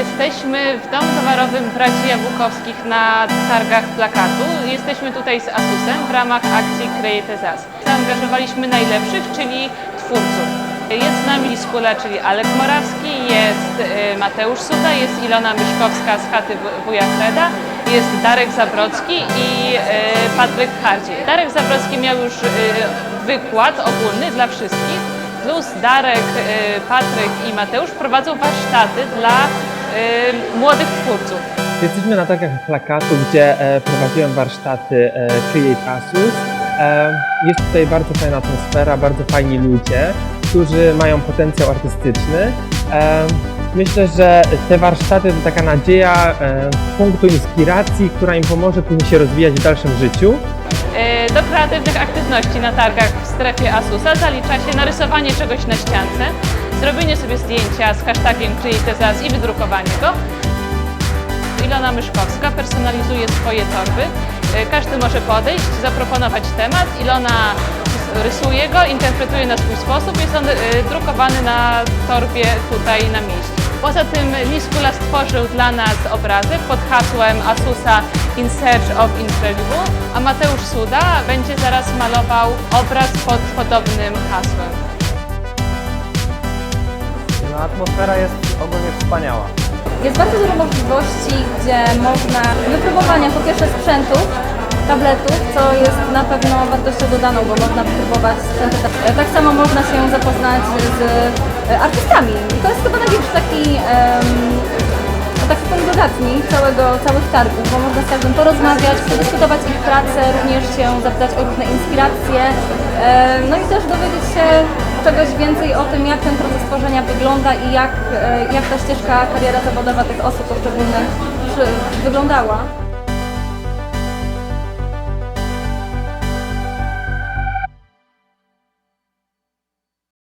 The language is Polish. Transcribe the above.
Jesteśmy w Domu Towarowym Braci Jabłkowskich na targach plakatu. Jesteśmy tutaj z Asusem w ramach akcji Create as Us. Zaangażowaliśmy najlepszych, czyli twórców. Jest z nami Skula, czyli Alek Morawski, jest y, Mateusz Suda, jest Ilona Myszkowska z chaty Wu- Wuja Freda, jest Darek Zabrocki i y, Patryk Hardziej. Darek Zabrocki miał już y, wykład ogólny dla wszystkich, plus Darek, Patryk i Mateusz prowadzą warsztaty dla młodych twórców. Jesteśmy na targach plakatu, gdzie e, prowadziłem warsztaty Create Asus. E, jest tutaj bardzo fajna atmosfera, bardzo fajni ludzie, którzy mają potencjał artystyczny. E, myślę, że te warsztaty to taka nadzieja punktu inspiracji, która im pomoże później się rozwijać w dalszym życiu. Do kreatywnych aktywności na targach w strefie Asusa zalicza się narysowanie czegoś na ściance, zrobienie sobie zdjęcia z hashtagiem CreateZas i wydrukowanie go. Ilona Myszkowska personalizuje swoje torby. Y, Każdy może podejść, zaproponować temat. Ilona rysuje go, interpretuje na swój sposób. Jest on y, drukowany na torbie tutaj na mieście. Poza tym Liskula stworzył dla nas obrazek pod hasłem Asusa In Search of Incredible, a Mateusz Suda będzie zaraz malował obraz pod podobnym hasłem. No, atmosfera jest ogólnie wspaniała. Jest bardzo dużo możliwości, gdzie można wypróbowania po pierwsze sprzętów, tabletów, co jest na pewno wartością dodaną, bo można wypróbować sprzęty. E, Tak samo można się zapoznać z e, artystami. I to jest chyba największy taki, no całego, całych targów, bo można z każdym porozmawiać, przedyskutować ich pracę, również się zapytać o różne inspiracje, e, no i też dowiedzieć się czegoś więcej o tym, jak ten proces tworzenia wygląda i jak, e, jak ta ścieżka kariera zawodowa tych osób poszczególnych wyglądała.